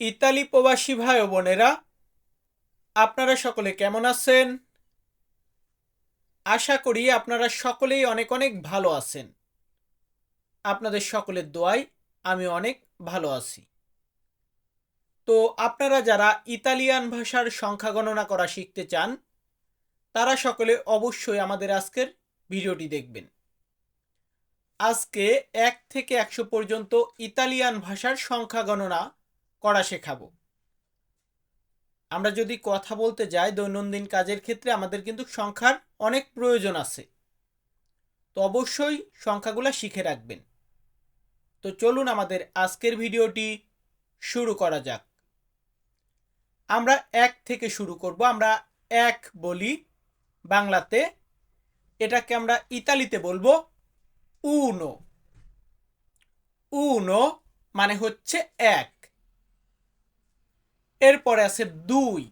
Italy প্রবাসী ভাই ও বোনেরা, আপনারা সকলে কেমন আছেন? আশা করি আপনারা সকলেই অনেক অনেক ভালো আছেন। আপনাদের সকলের দোয়াই আমি অনেক ভালো আছি। তো আপনারা যারা ইতালিয়ান ভাষার সংখ্যা গণনা করা শিখতে চান, তারা সকলে অবশ্যই আমাদের আজকের ভিডিওটি দেখবেন। আজকে এক থেকে একশো পর্যন্ত ইতালিয়ান ভাষার সংখ্যা গণনা করা শেখাবো। আমরা যদি কথা বলতে যাই দৈনন্দিন কাজের ক্ষেত্রে আমাদের কিন্তু সংখ্যার অনেক প্রয়োজন আছে। তো অবশ্যই সংখ্যাগুলো শিখে রাখবেন। তো চলুন আমাদের আজকের ভিডিওটি শুরু করা যাক। আমরা এক থেকে শুরু করব। আমরা এক বলি বাংলাতে, এটাকে আমরা ইতালিতে বলব উনো। উনো মানে হচ্ছে এক। এরপরে আছে দুই।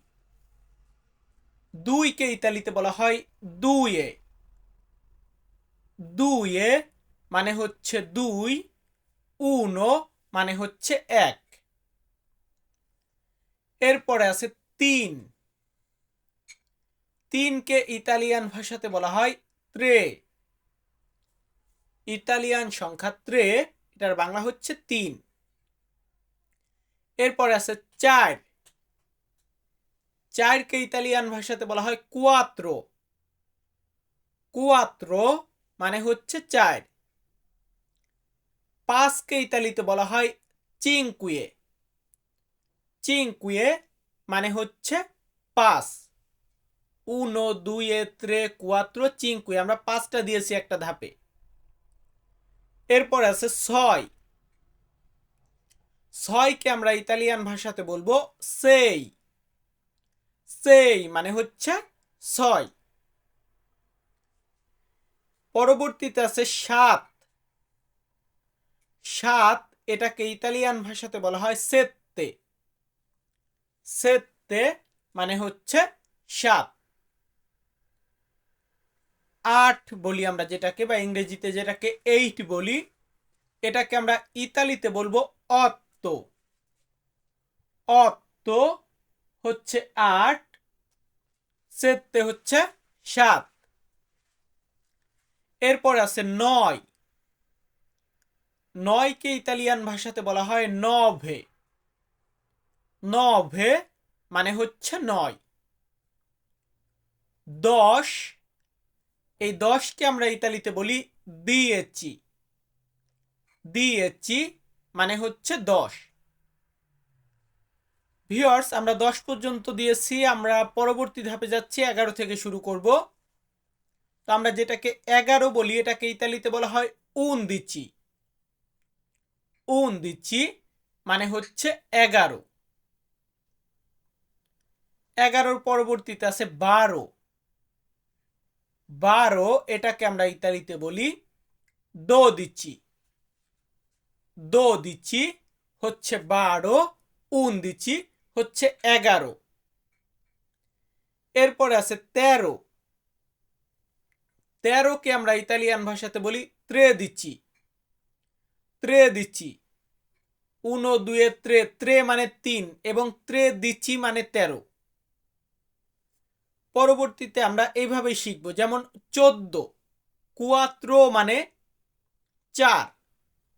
দুইকে ইতালিতে বলা হয় দুইয়ে। দুইয়ে মানে হচ্ছে দুই, উনো মানে হচ্ছে এক। এরপরে আছে তিন। তিনকে ইতালিয়ান ভাষাতে বলা হয় ত্রে। ইতালিয়ান সংখ্যা ত্রে, এটার বাংলা হচ্ছে তিন। এরপরে আছে চার। চারকে ইতালিয়ান ভাষাতে বলা হয় কুয়াত্রো। কুয়াত্রো মানে হচ্ছে চার। পাঁচকে ইতালিতে বলা হয় চিংকুয়ে চিংকুয়ে মানে হচ্ছে পাঁচ। উনো দুই ত্রে, কুয়াত্রো চিংকুয়ে আমরা পাঁচটা দিয়েছি একটা ধাপে। এরপর আছে ছয়। ছয়কে আমরা ইতালিয়ান ভাষাতে বলব সেই। সেই মানে হচ্ছে ছয়। পরবর্তীতে আছে সাত। সাত এটাকে ইতালিয়ান ভাষাতে বলা হয় সেত্তে। সেত্তে মানে হচ্ছে সাত আট বলি আমরা যেটাকে বা ইংরেজিতে যেটাকে এইট বলি, এটাকে আমরা ইতালিতে বলব অত্ত। অত্ত হচ্ছে আট সেতে হচ্ছে সাত। এরপর আছে নয়। নয়কে ইতালিয়ান ভাষাতে বলা হয় নভে। নভে মানে হচ্ছে নয়। দশ, এই দশকে আমরা ইতালিতে বলি দিয়েছি দিয়েছি মানে হচ্ছে দশ। ভিওর্স আমরা দশ পর্যন্ত দিয়েছি, আমরা পরবর্তী ধাপে যাচ্ছি, এগারো থেকে শুরু করব। তো আমরা যেটাকে এগারো বলি, এটাকে ইতালিতে বলা হয় উন দিচ্ছি উন দিচ্ছি মানে হচ্ছে এগারো। এগারোর পরবর্তীতে আছে বারো। বারো এটাকে আমরা ইতালিতে বলি দো দিচ্ছি দো দিচ্ছি হচ্ছে বারো উন দিচ্ছি হচ্ছে এগারো। এরপরে আছে তেরো। তেরোকে আমরা ইতালিয়ান ভাষাতে বলি ত্রে দিচ্ছি ত্রে দিচ্ছি উনো, দুয়ে, ত্রে ত্রে মানে তিন এবং ত্রে দিচ্ছি মানে তেরো। পরবর্তীতে আমরা এইভাবে শিখব, যেমন চোদ্দ। কুয়াত্রো মানে চার।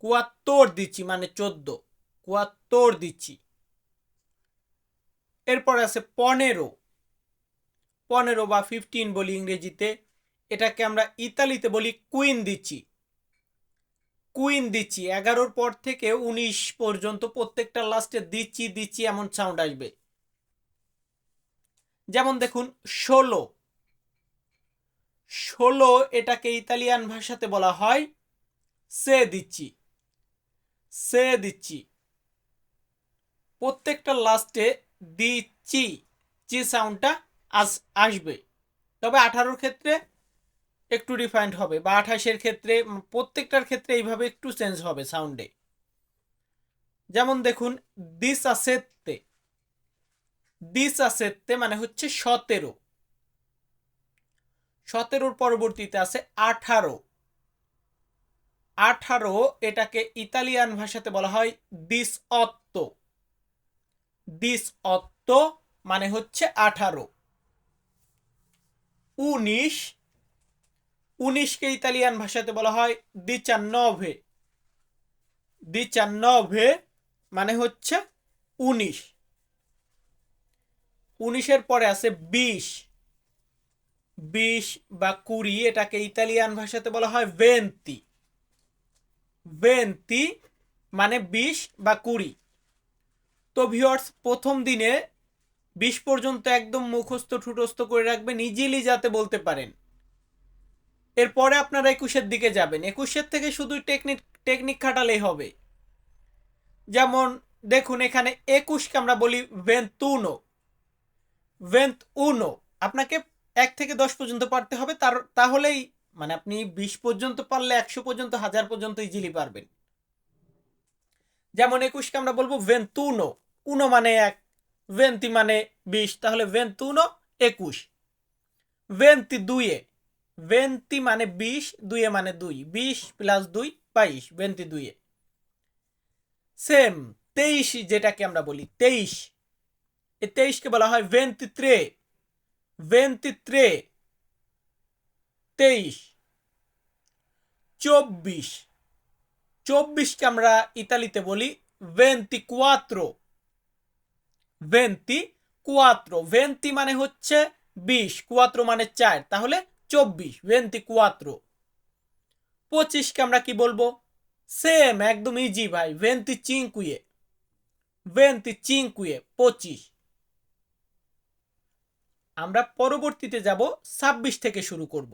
কুয়াত্তর দিচ্ছি মানে চোদ্দ। কুয়াত্তর দিচ্ছি এরপর আছে পনেরো। পনেরো বা ফিফটিন বলি ইংরেজিতে। এটাকে আমরা ইতালিতে বলি কুইন দিচ্ছি। কুইন দিচ্ছি। এগারোর পর থেকে উনিশ পর্যন্ত প্রত্যেকটা লাস্টে দিচ্ছি দিচ্ছি, এমন সাউন্ড আসবে। যেমন দেখুন, ষোলো। ষোলো এটাকে ইতালিয়ান ভাষাতে বলা হয় সে দিচ্ছি। সে দিচ্ছি। প্রত্যেকটা লাস্টে দিচ্ছি। চি সাউন্ডটা আস, আসবে। তবে আঠারোর ক্ষেত্রে একটু রিফাইন্ড হবে বা আঠাশের ক্ষেত্রে প্রত্যেকটার ক্ষেত্রে এইভাবে একটু চেঞ্জ হবে সাউন্ডে যেমন দেখুন দিস আসেতে দিস আসেতে মানে হচ্ছে সতেরো। সতেরোর পরবর্তীতে আছে আঠারো। আঠারো এটাকে ইতালিয়ান ভাষাতে বলা হয় দিস অত্ত দিস অত্ত মানে হচ্ছে আঠারো। উনিশ, উনিশকে ইতালিয়ান ভাষাতে বলা হয় দিচান্নভে। দিচান্নভে মানে হচ্ছে উনিশ। উনিশের পরে আছে বিশ। বিশ বা কুড়ি এটাকে ইতালিয়ান ভাষাতে বলা হয় ভেন্তি। ভেন্তি মানে বিশ বা কুড়ি। তো ভিওর্স প্রথম দিনে বিশ পর্যন্ত একদম মুখস্থ, ঠুটস্থ করে রাখবেন ইজিলি যাতে বলতে পারেন। এরপরে আপনারা একুশের দিকে যাবেন। একুশের থেকে শুধু টেকনিক টেকনিক খাটালেই হবে। যেমন, দেখুন, এখানে একুশকে আমরা বলি ভেন্তুনো ভেন্ত উনো আপনাকে এক থেকে দশ পর্যন্ত পারতে হবে। তার, তাহলেই মানে আপনি বিশ পর্যন্ত পারলে একশো পর্যন্ত, হাজার পর্যন্ত ইজিলি পারবেন। যেমন, একুশকে আমরা বলব ভেন্তুনো উনো মানে এক, ভেন্তি মানে বিশ, তাহলে ভেন্তি ভেন্তুনো একুশ। ভেন্তি দুইয়ে ভেন্তি মানে বিশ দুইয়ে মানে দুই, বিশ প্লাস দুই, বাইশ, ভেন্তি দুইয়ে সেম তেইশ যেটাকে আমরা বলি, তেইশ। এই তেইশকে বলা হয় ভেন্তি ত্রে ভেন্তি ত্রে, তেইশ। চব্বিশ, চব্বিশকে আমরা ইতালিতে বলি ভেন্তি কুয়াত্রো। ভেন্তি কুয়াত্রো ভেন্তি মানে হচ্ছে বিশ কুয়াত্রো মানে চার, তাহলে চব্বিশ। ভেন্তি কুয়াত্রো পঁচিশকে আমরা কি বলব? সেম একদম ইজি ভাই। ভেন্তি চিঙ্কুয়ে ভেন্তি চিঙ্কুয়ে পঁচিশ। আমরা পরবর্তীতে যাব ছাব্বিশ থেকে শুরু করব।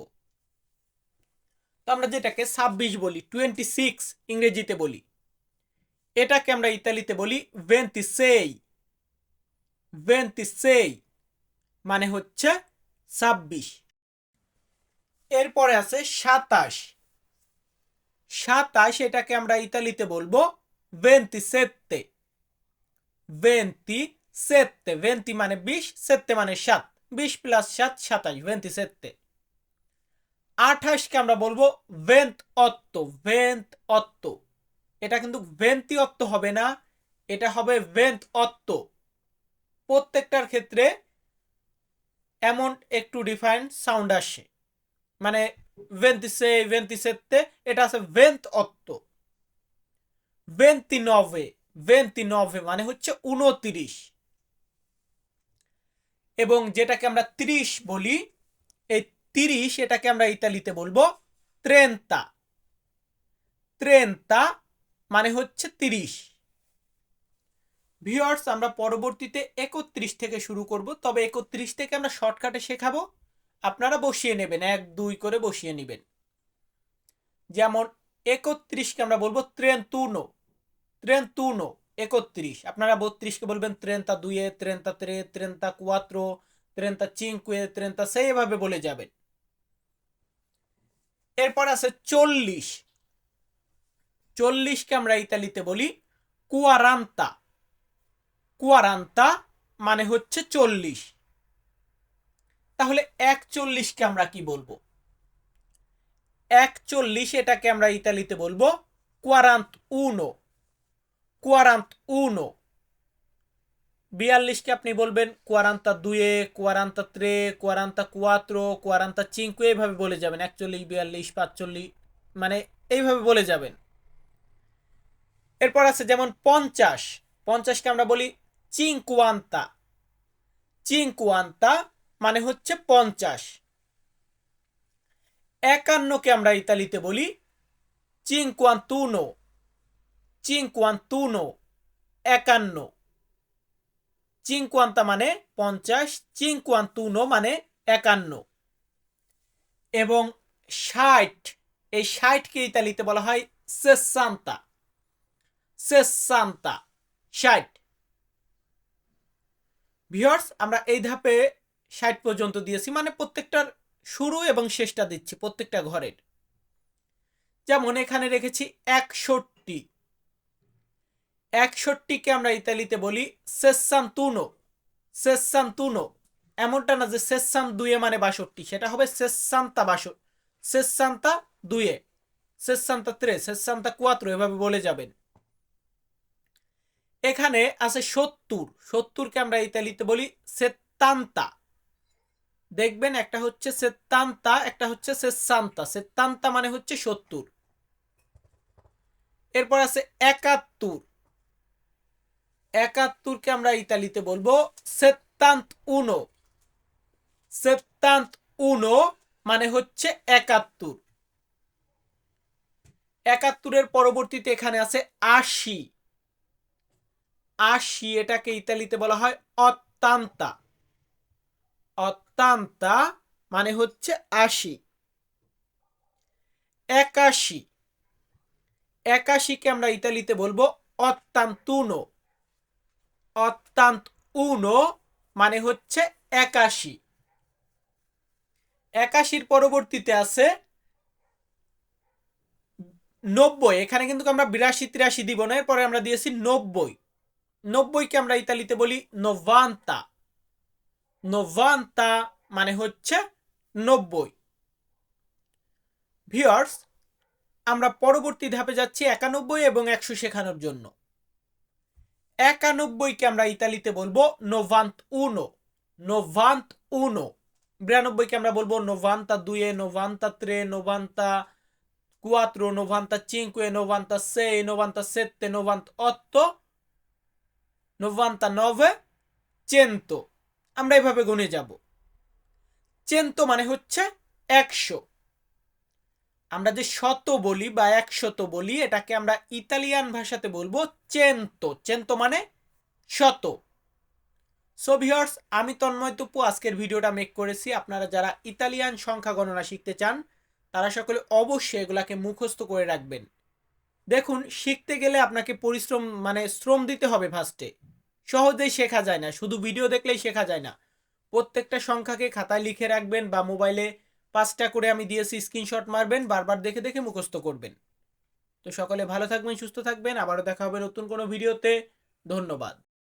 তো আমরা যেটাকে ছাব্বিশ বলি টোয়েন্টি সিক্স ইংরেজিতে বলি। এটাকে আমরা ইতালিতে বলি ভেন্তি সেই ভেন্তি সেই মানে হচ্ছে ছাব্বিশ। এরপরে আছে সাতাশ। সাতাশ এটাকে আমরা ইতালিতে বলব ভেন্তি সেত্তে ভেন্তি সেত্তে ভেন্তি মানে বিশ সেত্তে মানে সাত। বিশ প্লাস সাত, সাতাশ ভেন্তি সেত্তে আঠাশকে আমরা বলব ভেন্ত অত্ত ভেন্ত অত্ত এটা কিন্তু ভেন্তি অত্ত হবে না, এটা হবে ভেন্ত অত্ত প্রত্যেকটার ক্ষেত্রে এমন একটু ডিফাইন সাউন্ড আসে। মানে ভেন্তিসে ভেন্তিসেতে এটা আছে ভেন্ত অত্ত। ভেন্তি নভে ভেন্তি নভে মানে হচ্ছে উনত্রিশ এবং যেটাকে আমরা ত্রিশ বলি, এই তিরিশ এটাকে আমরা ইতালিতে বলব ত্রেন্তা। ত্রেন্তা মানে হচ্ছে তিরিশ। ভিওয়ার্স আমরা পরবর্তীতে একত্রিশ থেকে শুরু করব। তবে একত্রিশ থেকে আমরা শর্টকাটে শেখাবো। আপনারা বসিয়ে নেবেন, এক, দুই করে বসিয়ে নেবেন। যেমন একত্রিশকে আমরা বলব ট্রেন তুনো ট্রেন তুনো একত্রিশ। আপনারা বত্রিশকে বলবেন ত্রেন্তা দুয়ে ত্রেন্তা ত্রে ত্রেন্তা কুয়াত্রো ত্রেন্তা চিঙ্কুয়ে ত্রেন্তা সেইভাবে বলে যাবেন। এরপর আছে চল্লিশ। চল্লিশকে আমরা ইতালিতে বলি কুয়ারান্তা। কুয়ারান্তা মানে হচ্ছে চল্লিশ। তাহলে একচল্লিশকে আমরা কি বলব? একচল্লিশ এটাকে আমরা ইতালিতে বলব কোয়ারান্ত উনো। কোয়ারান্ত উনো। বিয়াল্লিশকে আপনি বলবেন কোয়ারান্তা দুয়ে, কোয়ারান্তা ত্রে, কোয়ারান্তা কুয়াত্রো, কোয়ারান্তা চিঙ্কু, এইভাবে বলে যাবেন। একচল্লিশ, বিয়াল্লিশ, পাঁচচল্লিশ মানে এইভাবে বলে যাবেন। এরপর আছে যেমন পঞ্চাশ। পঞ্চাশকে আমরা বলি চিঙ্কুয়ান্তা চিঙ্কুয়ান্তা মানে হচ্ছে পঞ্চাশ। একান্নকে আমরা ইতালিতে বলি? চিঙ্কুয়ান্তুনো চিঙ্কুয়ান্তুনো একান্ন। চিঙ্কুয়ান্তা মানে পঞ্চাশ চিঙ্কুয়ান্তুনো মানে একান্ন। এবং ষাট, এই ষাটকে ইতালিতে বলা হয় সেসান্তা সেসান্তা ষাট। ভিওর্স আমরা এই ধাপে ষাট পর্যন্ত দিয়েছি মানে প্রত্যেকটার শুরু এবং শেষটা দিচ্ছি, প্রত্যেকটা ঘরের। যেমন এখানে রেখেছি একষট্টি। একষট্টিকে আমরা ইতালিতে বলি সেসান্তুনো সেসান্তুনো এমনটা না যে সেসাম দুয়ে মানে বাষট্টি, সেটা হবে সেসান্তা বাষট্টি। সেসান্তা দুয়ে। সেসান্তা ত্রে সেসান্তা কুয়াত্র এভাবে বলে যাবেন। এখানে আছে সত্তর। সত্তরকে আমরা ইতালিতে বলি সেত্তান্তা। দেখবেন একটা হচ্ছে সেত্তান্তা, একটা হচ্ছে সেসান্তা। সেত্তান্তা মানে হচ্ছে সত্তর। এরপর আছে একাত্তর। একাত্তরকে আমরা ইতালিতে বলব সেত্তান্ত উনো সেত্তান্ত উনো মানে হচ্ছে একাত্তর। একাত্তরের পরবর্তীতে এখানে আছে আশি। আশি এটাকে ইতালিতে বলা হয় অত্যান্তা অত্যান্তা মানে হচ্ছে আশি। একাশি। একাশিকে আমরা ইতালিতে বলব অত্যান্তুনো অত্যান্ত উনো মানে হচ্ছে একাশি। একাশির পরবর্তীতে আছে নব্বই। এখানে কিন্তু আমরা বিরাশি তিরাশি দিব না, এরপরে আমরা দিয়েছি নব্বই। নব্বইকে আমরা ইতালিতে বলি নভান্তা নভান্তা মানে হচ্ছে নব্বই। ভিওর্স আমরা পরবর্তী ধাপে যাচ্ছি একানব্বই এবং একশো শেখানোর জন্য। একানব্বইকে আমরা ইতালিতে বলব নোভান্ত উনো। নোভান্ত উনো। বিরানব্বইকে আমরা বলব নোভান্তা দুয়ে নোভান্তা ত্রে নোভান্তা কুয়াত্রো নোভান্তা চিঙ্কুয়ে নোভান্তা সে নোভান্তা সেত্তে নোভান্ত অত্তো। নোভান্তা নভে চেento আমরা এভাবে গুনে যাব। চেento মানে হচ্ছে একশো। আমরা যে শত বলি বা একশত বলি, এটাকে আমরা ইতালিয়ান ভাষাতে বলব চেento চেento মানে শত। সো ভিউয়ার্স আমি তন্ময় তুপু। আজকের ভিডিওটা মেক করেছি। আপনারা যারা ইতালিয়ান সংখ্যা গণনা শিখতে চান, তারা সকলে অবশ্যই এগুলাকে মুখস্থ করে রাখবেন। দেখুন, শিখতে গেলে আপনাকে পরিশ্রম মানে শ্রম দিতে হবে ফার্স্টে সহজেই শেখা যায় না, শুধু ভিডিও দেখলেই শেখা যায় না। প্রত্যেকটা সংখ্যাকে খাতায় লিখে রাখবেন বা মোবাইলে পাঁচটা করে আমি দিয়েছি স্ক্রিনশট মারবেন, বারবার দেখে দেখে মুখস্থ করবেন। তো সকলে ভালো থাকবেন, সুস্থ থাকবেন, আবারও দেখা হবে নতুন কোনো ভিডিওতে ধন্যবাদ।